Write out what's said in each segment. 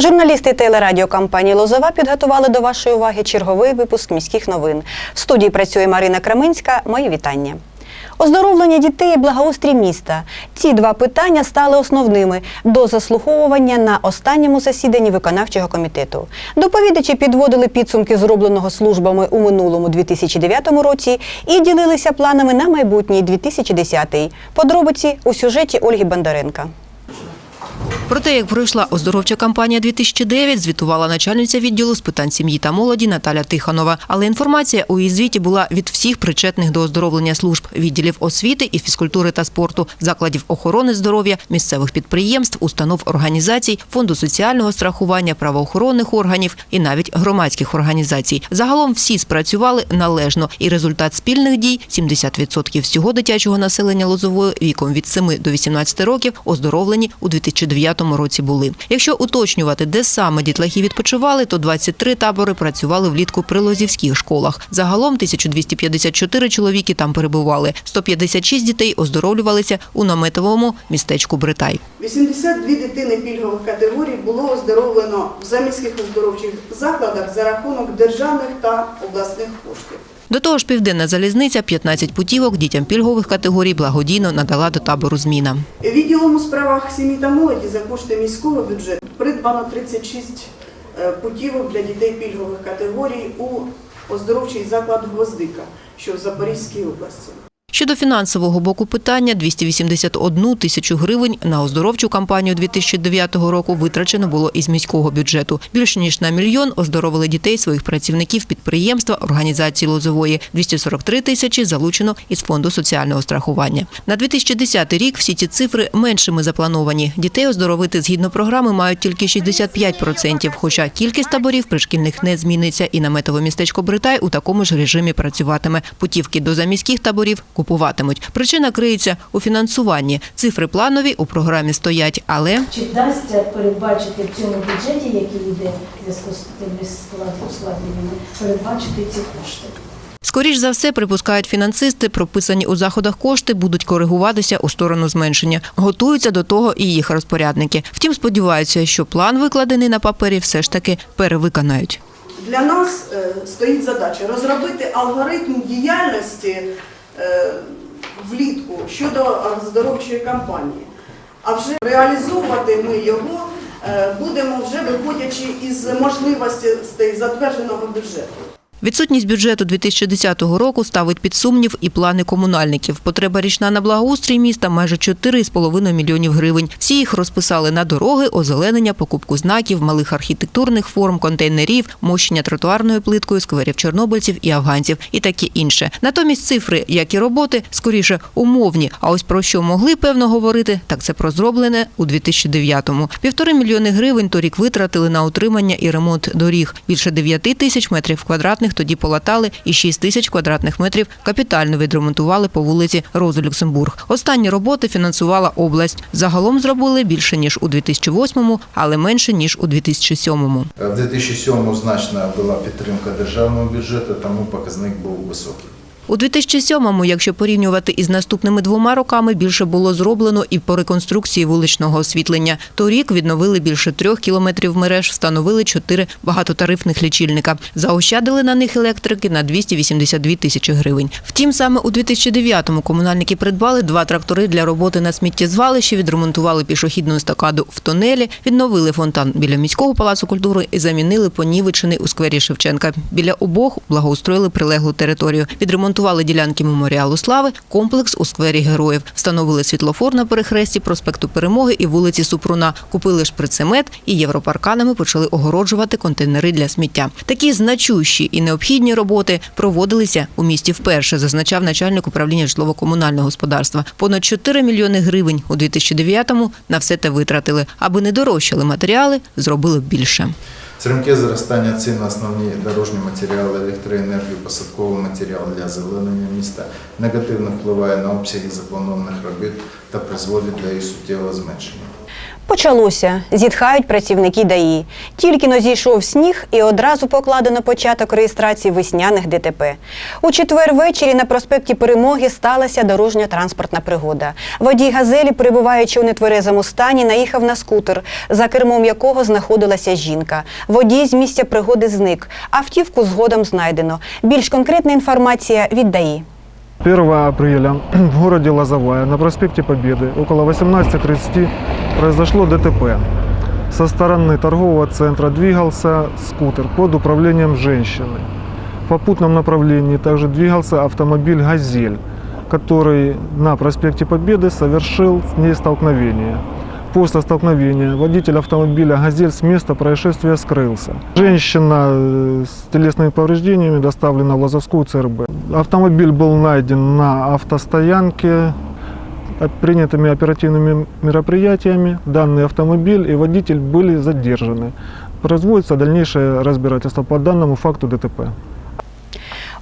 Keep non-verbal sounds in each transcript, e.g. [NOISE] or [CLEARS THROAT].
Журналісти телерадіокомпанії Лозова підготували до вашої уваги черговий випуск міських новин. В студії працює Марина Кременська. Мої вітання. Оздоровлення дітей і благоустрій міста. Ці два питання стали основними до заслуховування на останньому засіданні виконавчого комітету. Доповідачі підводили підсумки зробленого службами у минулому 2009 році і ділилися планами на майбутній 2010. Подробиці у сюжеті Ольги Бондаренка. Про те, як пройшла оздоровча кампанія 2009, звітувала начальниця відділу з питань сім'ї та молоді Наталя Тиханова. Але інформація у її звіті була від всіх причетних до оздоровлення служб відділів освіти і фізкультури та спорту, закладів охорони здоров'я, місцевих підприємств, установ організацій, фонду соціального страхування, правоохоронних органів і навіть громадських організацій. Загалом всі спрацювали належно, і результат спільних дій 70% всього дитячого населення Лозової віком від 7 до 18 років оздоровлені у 2009 році були. Якщо уточнювати, де саме дітлахи відпочивали, то 23 табори працювали влітку при лозівських школах. Загалом 1254 чоловіки там перебували. 156 дітей оздоровлювалися у наметовому містечку Бритай. 82 дитини пільгових категорій було оздоровлено в заміських оздоровчих закладах за рахунок державних та обласних коштів. До того ж, південна залізниця 15 путівок дітям пільгових категорій благодійно надала до табору зміна. Відділом у справах сім'ї та молоді за кошти міського бюджету придбано 36 е, путівок для дітей пільгових категорій у оздоровчий заклад Гвоздика, що в Запорізькій області. Щодо фінансового боку питання, 281 тисячу гривень на оздоровчу кампанію 2009 року витрачено було із міського бюджету. Більше ніж на мільйон оздоровили дітей своїх працівників підприємства, організації Лозової. 243 тисячі залучено із фонду соціального страхування. На 2010 рік всі ці цифри меншими заплановані. Дітей оздоровити згідно програми мають тільки 65%, хоча кількість таборів пришкільних не зміниться і наметове містечко Бритай у такому ж режимі працюватиме. Путівки до заміських таборів купуватимуть. Причина криється у фінансуванні. Цифри планові у програмі стоять, але Чи вдасться передбачити в цьому бюджеті, який йде зв'язку з передбачити ці кошти? Скоріш за все, припускають фінансисти, прописані у заходах кошти будуть коригуватися у сторону зменшення. Готуються до того і їх розпорядники. Втім, сподіваються, що план, викладений на папері, все ж таки перевиконають. Для нас е, стоїть задача розробити алгоритм діяльності влітку щодо оздоровчої кампанії. А вже реалізовувати ми його е, будемо вже виходячи із можливостей затвердженого бюджету. Відсутність бюджету 2010 року ставить під сумнів і плани комунальників. Потреба річна на благоустрій міста майже 4,5 мільйонів гривень. Всі їх розписали на дороги, озеленення, покупку знаків, малих архітектурних форм, контейнерів, мощення тротуарною плиткою, скверів чорнобильців і афганців і таке інше. Натомість цифри, як і роботи, скоріше умовні. А ось про що могли певно говорити, так це про зроблене у 2009-му. Півтори мільйони гривень торік витратили на утримання і ремонт доріг. Більше 9 тисяч метрів квадратних тоді полатали і 6 тисяч квадратних метрів капітально відремонтували по вулиці Розу Люксембург. Останні роботи фінансувала область. Загалом зробили більше ніж у 2008-му, але менше ніж у 2007-му. В 2007 значна була підтримка державного бюджету, тому показник був високий. У 2007-му, якщо порівнювати із наступними двома роками, більше було зроблено і по реконструкції вуличного освітлення. Торік відновили більше трьох кілометрів мереж, встановили чотири багатотарифних лічильника. Заощадили на них електрики на 282 тисячі гривень. Втім, саме у 2009-му комунальники придбали два трактори для роботи на сміттєзвалищі, відремонтували пішохідну естакаду в тунелі, відновили фонтан біля міського палацу культури і замінили понівечений у сквері Шевченка. Біля обох благоустроїли прилеглу територію. Відремонтували ділянки меморіалу слави, комплекс у сквері героїв. Встановили світлофор на перехресті проспекту Перемоги і вулиці Супруна. Купили шприцемет і європарканами почали огороджувати контейнери для сміття. Такі значущі і необхідні роботи проводилися у місті вперше, зазначав начальник управління житлово-комунального господарства. Понад 4 мільйони гривень у 2009-му на все те витратили. Аби не дорожчали матеріали, зробили більше. Стрімке зростання цін на основні дорожні матеріали, електроенергію, посадковий матеріал для озеленення міста негативно впливає на обсяги запланованих робіт та призводить до їх суттєвого зменшення. Почалося. Зітхають працівники ДАІ. Тільки но зійшов сніг і одразу покладено початок реєстрації весняних ДТП. У четвер ввечері на проспекті Перемоги сталася дорожньо-транспортна пригода. Водій газелі, перебуваючи у нетверезому стані, наїхав на скутер, за кермом якого знаходилася жінка. Водій з місця пригоди зник. Автівку згодом знайдено. Більш конкретна інформація від ДАІ. 1 апреля [CLEARS THROAT] в городе Лозовая на проспекте Победы около 18.30 произошло ДТП. Со стороны торгового центра двигался скутер под управлением женщины. В попутном направлении также двигался автомобиль «Газель», который на проспекте Победы совершил с ней столкновение. После столкновения водитель автомобиля «Газель» с места происшествия скрылся. Женщина э, с телесными повреждениями доставлена в Лозовскую ЦРБ. Автомобиль был найден на автостоянке. Э, Принятыми оперативными мероприятиями данный автомобиль и водитель были задержаны. Производится дальнейшее разбирательство по данному факту ДТП.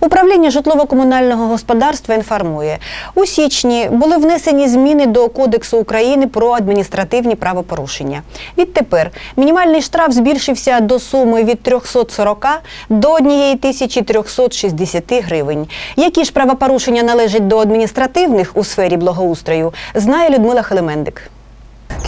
Управління житлово-комунального господарства інформує, у січні були внесені зміни до Кодексу України про адміністративні правопорушення. Відтепер мінімальний штраф збільшився до суми від 340 до 1360 гривень. Які ж правопорушення належать до адміністративних у сфері благоустрою, знає Людмила Хелемендик.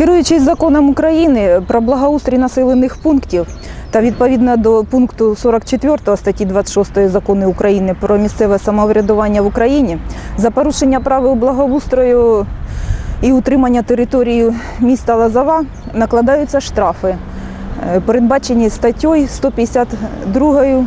Керуючись законом України про благоустрій населених пунктів та відповідно до пункту 44 статті 26 закону України про місцеве самоврядування в Україні за порушення правил благоустрою і утримання території міста Лозова накладаються штрафи, е, передбачені статтею 152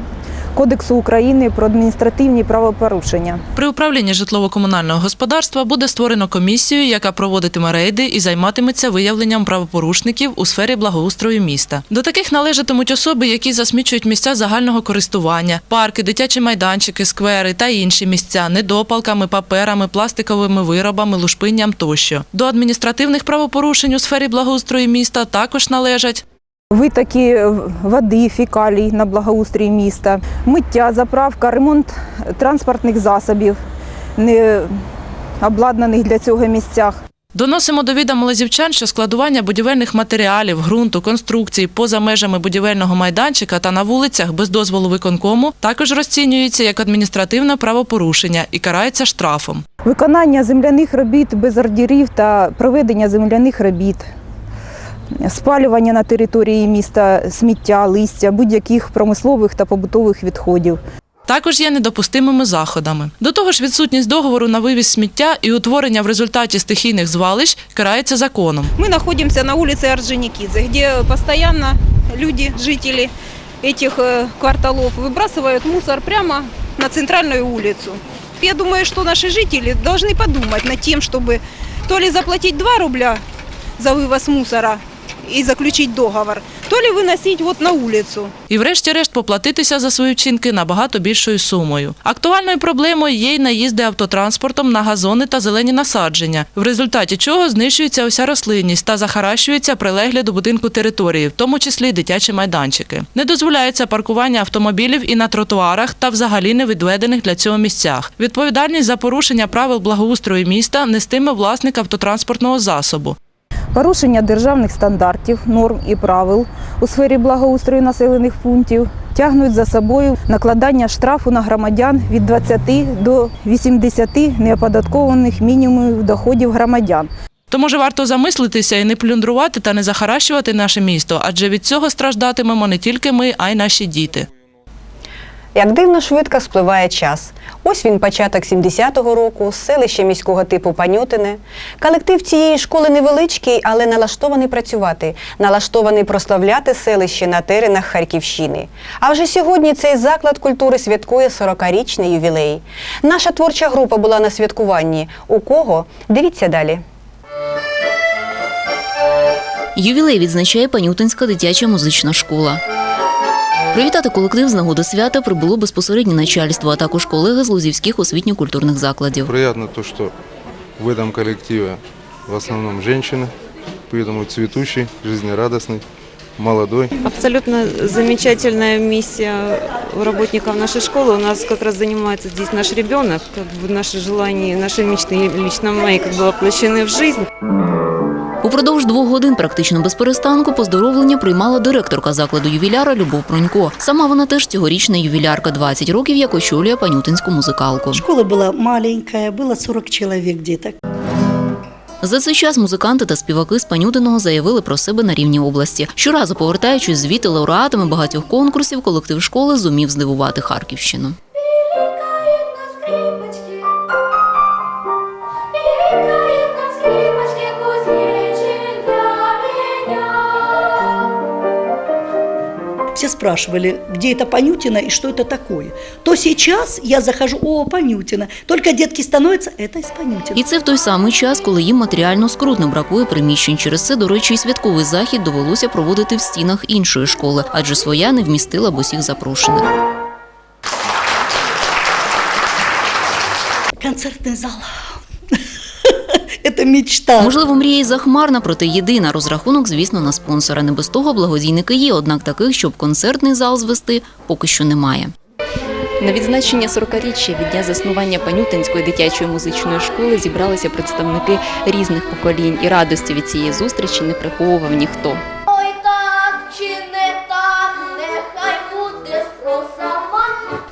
Кодексу України про адміністративні правопорушення. При управлінні житлово-комунального господарства буде створено комісію, яка проводитиме рейди і займатиметься виявленням правопорушників у сфері благоустрою міста. До таких належатимуть особи, які засмічують місця загального користування, парки, дитячі майданчики, сквери та інші місця недопалками, паперами, пластиковими виробами, лушпинням тощо. До адміністративних правопорушень у сфері благоустрою міста також належать Витоки води, фекалій на благоустрій міста, миття, заправка, ремонт транспортних засобів, не обладнаних для цього місцях. Доносимо до відома лазівчан, що складування будівельних матеріалів, ґрунту, конструкцій поза межами будівельного майданчика та на вулицях без дозволу виконкому також розцінюється як адміністративне правопорушення і карається штрафом. Виконання земляних робіт без ордерів та проведення земляних робіт, спалювання на території міста сміття, листя, будь-яких промислових та побутових відходів. Також є недопустимими заходами. До того ж, відсутність договору на вивіз сміття і утворення в результаті стихійних звалищ карається законом. Мы находимся на улице Орджоникидзе, где постоянно люди, жители этих э, кварталов выбрасывают мусор прямо на центральную улицу. Я думаю, что наши жители должны подумать над тем, чтобы то ли заплатить 2 рубля за вывоз мусора и заключить договор, то ли выносить вот на улицу. І врешті-решт поплатитися за свої вчинки набагато більшою сумою. Актуальною проблемою є й наїзди автотранспортом на газони та зелені насадження, в результаті чого знищується уся рослинність та захаращується прилеглі до будинку території, в тому числі дитячі майданчики. Не дозволяється паркування автомобілів і на тротуарах та взагалі не відведених для цього місцях. Відповідальність за порушення правил благоустрою міста нестиме власник автотранспортного засобу. Порушення державних стандартів, норм і правил у сфері благоустрою населених пунктів тягнуть за собою накладання штрафу на громадян від 20 до 80 неоподаткованих мінімумів доходів громадян. То може варто замислитися і не плюндрувати та не захаращувати наше місто, адже від цього страждатимемо не тільки ми, а й наші діти. Як дивно швидко спливає час. Ось він початок 70-го року, селище міського типу Панютине. Колектив цієї школи невеличкий, але налаштований працювати, налаштований прославляти селище на теренах Харківщини. А вже сьогодні цей заклад культури святкує 40-річний ювілей. Наша творча група була на святкуванні. У кого? Дивіться далі. Ювілей відзначає Панютинська дитяча музична школа. Привітати колектив з нагоди свята прибуло безпосереднє начальство, а також колеги з лузівських освітньо-культурних закладів. Приятно то, что в этом коллективе в основном женщины, поэтому цветущий, жизнерадостный, молодой. Абсолютно замечательная миссия у работников нашей школы. У нас как раз занимается здесь наш ребенок. Как бы наши желания, наши мечты лично мои как бы воплощены в жизнь. Упродовж двох годин практично без перестанку поздоровлення приймала директорка закладу ювіляра Любов Пронько. Сама вона теж цьогорічна ювілярка 20 років, як очолює панютинську музикалку. Школа была маленькая, было 40 человек деток. За цей час музиканти та співаки з Панютиного заявили про себе на рівні області. Щоразу повертаючись звідти лауреатами багатьох конкурсів, колектив школи зумів здивувати Харківщину. спрашивали, где это Панютина и что это такое. То сейчас я захожу, о, Панютина. Только детки становятся, это из Панютина. І це в той самий час, коли їм матеріально скрутно бракує приміщень. Через це, до речі, і святковий захід довелося проводити в стінах іншої школи, адже своя не вмістила б усіх запрошених. Концертный зал. Это мічта. Можливо, мрія і захмарна, проте єдина розрахунок, звісно, на спонсора. Не без того благодійники є, однак таких, щоб концертний зал звести, поки що немає. На відзначення 40-річчя від дня заснування Панютинської дитячої музичної школи зібралися представники різних поколінь, і радості від цієї зустрічі не приховував ніхто.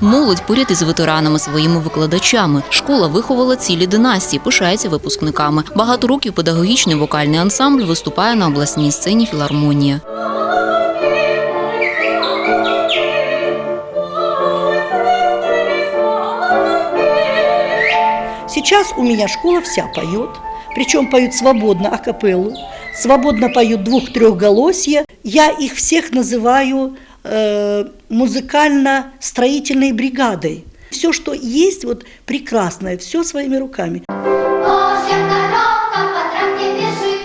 Молодь поряд із ветеранами своїми викладачами. Школа виховала цілі династії, пишається випускниками. Багато років педагогічний вокальний ансамбль виступає на обласній сцені філармонія. Сейчас у меня школа вся поет, причем поют свободно акапеллу, свободно поют двух-трехголосья. Я их всех называю музыкально-строительной бригадой. Все, что есть, вот прекрасное, все своими руками.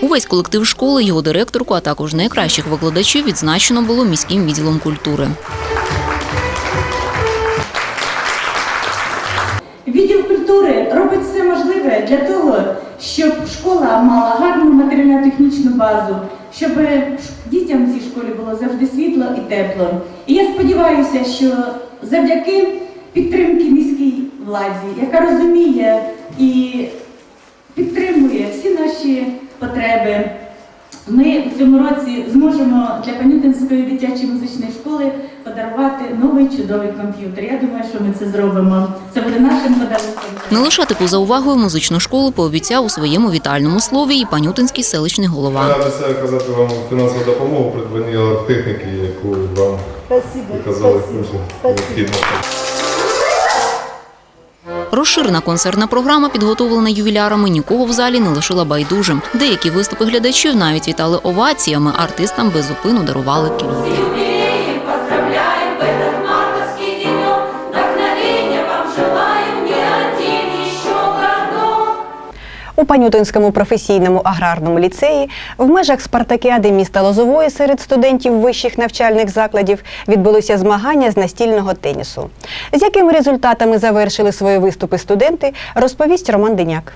Увесь колектив школи, його директорку, а також найкращих викладачів відзначено було міським відділом культури. Відділ культури робить все можливе для того, щоб школа мала гарну матеріально-технічну базу, щоб дітям в цій школі було завжди світло і тепло. І я сподіваюся, що завдяки підтримки міській владі, яка розуміє і підтримує всі наші потреби, ми в цьому році зможемо для Панютинської дитячої музичної школи подарувати новий чудовий комп'ютер. Я думаю, що ми це зробимо. Це буде нашим подарунком. Не лишати поза увагою музичну школу пообіцяв у своєму вітальному слові і панютинський селищний голова. Радуся оказати вам фінансову допомогу при придбанні техніки, яку вам казали дуже необхідно. Розширена концертна програма, підготовлена ювілярами, нікого в залі не лишила байдужим. Деякі виступи глядачів навіть вітали оваціями, артистам без зупину дарували квіти. У Панютинському професійному аграрному ліцеї в межах спартакіади міста Лозової серед студентів вищих навчальних закладів відбулися змагання з настільного тенісу. З якими результатами завершили свої виступи студенти, розповість Роман Деняк.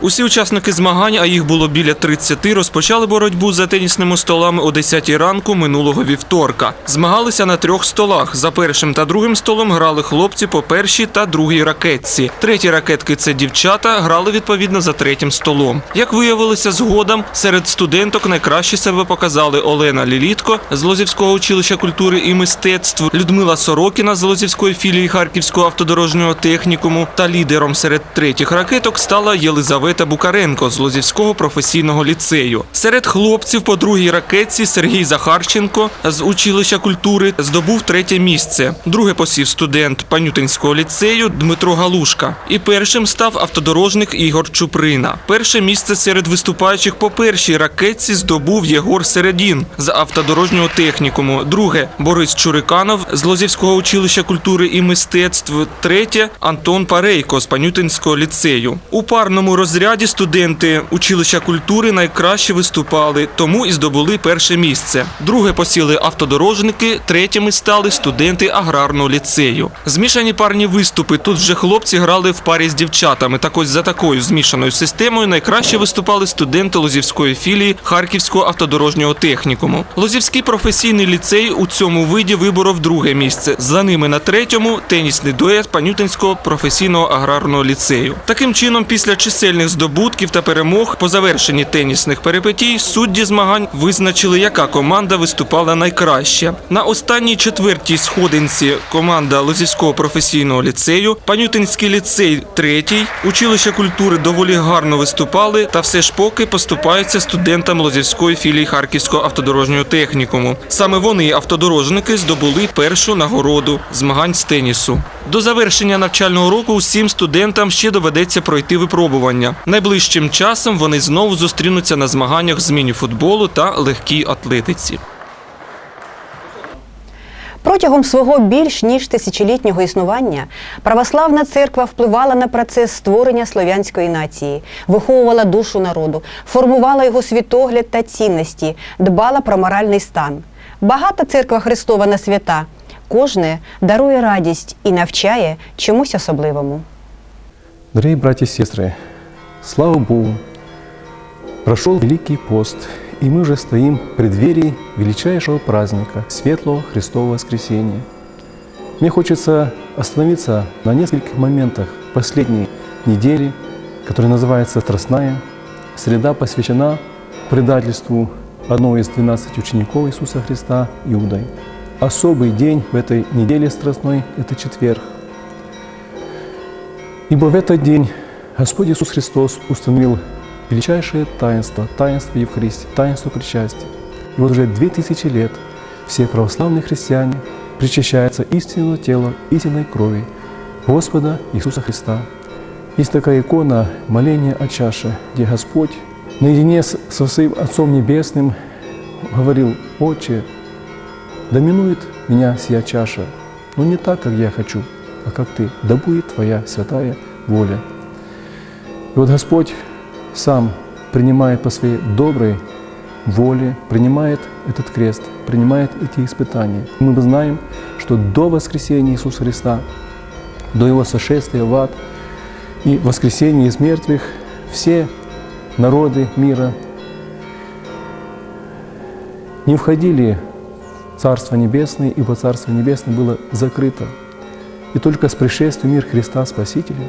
Усі учасники змагань, а їх було біля 30, розпочали боротьбу за тенісними столами о 10 ранку минулого вівторка. Змагалися на трьох столах. За першим та другим столом грали хлопці по першій та другій ракетці. Треті ракетки це дівчата, грали відповідно за третім столом. Як виявилося згодом, серед студенток найкраще себе показали Олена Лілітко з Лозівського училища культури і мистецтв, Людмила Сорокіна з Лозівської філії Харківського автодорожнього технікуму та лідером серед третіх ракеток стала Єлизавета Букаренко з Лозівського професійного ліцею. Серед хлопців по другій ракетці Сергій Захарченко з училища культури здобув третє місце. Друге посів студент Панютинського ліцею Дмитро Галушка. І першим став автодорожник Ігор Чуприна. Перше місце серед виступаючих по першій ракетці здобув Єгор Середін з автодорожнього технікуму. Друге Борис Чуриканов з Лозівського училища культури і мистецтв. Третє Антон Парейко з Панютинського ліцею. У парному розряді студенти училища культури найкраще виступали, тому і здобули перше місце. Друге посіли автодорожники, третіми стали студенти аграрного ліцею. Змішані парні виступи. Тут вже хлопці грали в парі з дівчатами. Так ось за такою змішаною системою найкраще виступали студенти Лозівської філії Харківського автодорожнього технікуму. Лозівський професійний ліцей у цьому виді виборов друге місце. За ними на третьому тенісний дует Панютинського професійного аграрного ліцею. Таким чином, після чисельних спортивних здобутків та перемог по завершенні тенісних перипетій судді змагань визначили, яка команда виступала найкраще. На останній четвертій сходинці команда Лозівського професійного ліцею, Панютинський ліцей третій, училище культури доволі гарно виступали та все ж поки поступаються студентам Лозівської філії Харківського автодорожнього технікуму. Саме вони, автодорожники, здобули першу нагороду змагань з тенісу. До завершення навчального року усім студентам ще доведеться пройти випробування. Найближчим часом вони знову зустрінуться на змаганнях з мініфутболу та легкій атлетиці. Протягом свого більш ніж тисячолітнього існування православна церква впливала на процес створення слов'янської нації, виховувала душу народу, формувала його світогляд та цінності, дбала про моральний стан. Багата церква Христова на свята. Кожне дарує радість і навчає чомусь особливому. Дорогие братья и сестры, слава Богу, прошел Великий пост, и мы уже стоим в преддверии величайшего праздника, Светлого Христового Воскресения. Мне хочется остановиться на нескольких моментах последней недели, которая называется «Страстная». Среда посвящена предательству одного из 12 учеников Иисуса Христа, Иудой. Особый день в этой неделе страстной – это четверг. Ибо в этот день Господь Иисус Христос установил величайшее таинство, таинство Евхаристии, таинство причастия. И вот уже две тысячи лет все православные христиане причащаются истинного тела, истинной крови Господа Иисуса Христа. Есть такая икона моления о чаше, где Господь наедине со своим Отцом Небесным говорил, «Отче, доминует меня сия чаша, но не так, как я хочу, а как ты, да будет твоя святая воля». И вот Господь сам принимает по своей доброй воле, принимает этот крест, принимает эти испытания. Мы знаем, что до воскресения Иисуса Христа, до Его сошествия в ад и воскресения из мертвых, все народы мира не входили в Царство Небесное, ибо Царство Небесное было закрыто. И только с пришествием мир Христа Спасителя,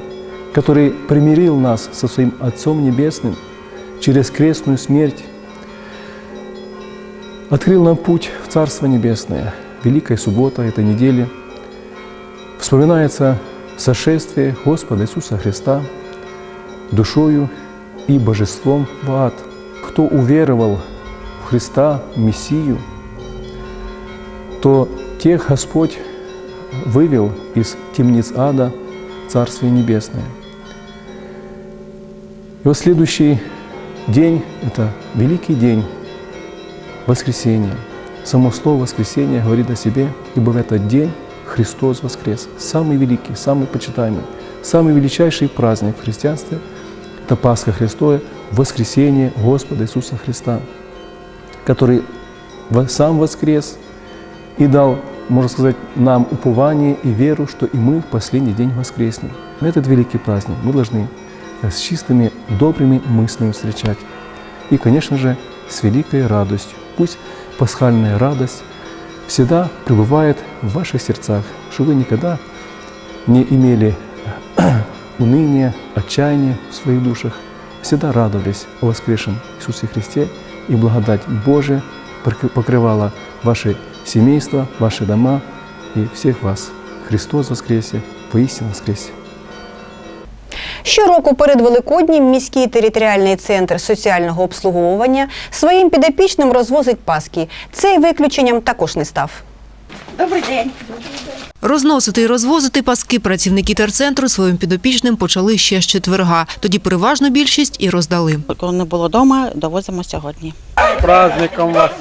который примирил нас со своим Отцом Небесным через крестную смерть, открыл нам путь в Царство Небесное. Великая суббота этой недели вспоминается сошествие Господа Иисуса Христа душою и божеством в ад. Кто уверовал в Христа, Мессию, то тех Господь вывел из темниц ада Царствие Небесное. И вот следующий день – это великий день воскресения. Само слово «воскресение» говорит о себе, ибо в этот день Христос воскрес. Самый великий, самый почитаемый, самый величайший праздник в христианстве – это Пасха Христова, воскресение Господа Иисуса Христа, который сам воскрес и дал, можно сказать, нам упование и веру, что и мы в последний день воскреснем. В этот великий праздник мы должны с чистыми, добрыми мыслями встречать. И, конечно же, с великой радостью. Пусть пасхальная радость всегда пребывает в ваших сердцах, чтобы вы никогда не имели [CLEARS THROAT] уныния, отчаяния в своих душах, всегда радовались о воскресшем Иисусе Христе, и благодать Божия покры- покрывала ваши семейства, ваши дома и всех вас. Христос воскресе, поистине воскресе. Щороку перед Великоднім міський територіальний центр соціального обслуговування своїм підопічним розвозить паски. Цей виключенням також не став. Добрий день. Розносити і розвозити паски працівники терцентру своїм підопічним почали ще з четверга. Тоді переважну більшість і роздали. Коли не було вдома, довозимо сьогодні. Праздником вас!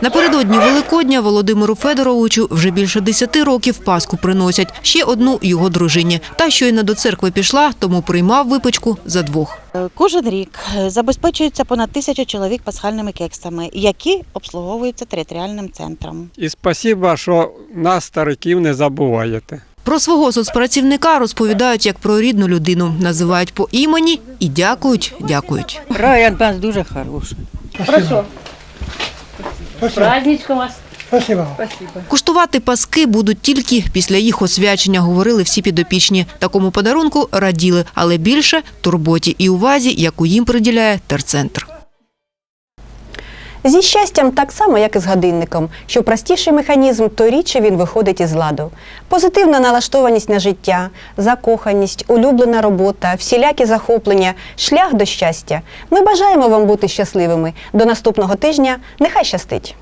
Напередодні Великодня Володимиру Федоровичу вже більше десяти років паску приносять. Ще одну його дружині. Та щойно до церкви пішла, тому приймав випечку за двох. Е, Кожен рік е, забезпечується понад тисячу чоловік пасхальними кексами, які обслуговуються територіальним центром. І спасіба, що нас, стариків, не забуваєте. Про свого соцпрацівника розповідають як про рідну людину. Називають по імені і дякують, дякують. Раян нас дуже хороший. Хорошо. Праздничком вас. Спасибо. Куштувати паски будуть тільки після їх освячення, говорили всі підопічні. Такому подарунку раділи, але більше турботі і увазі, яку їм приділяє терцентр. Зі щастям так само, як і з годинником. Що простіший механізм, то рідше він виходить із ладу. Позитивна налаштованість на життя, закоханість, улюблена робота, всілякі захоплення, шлях до щастя. Ми бажаємо вам бути щасливими. До наступного тижня. Нехай щастить!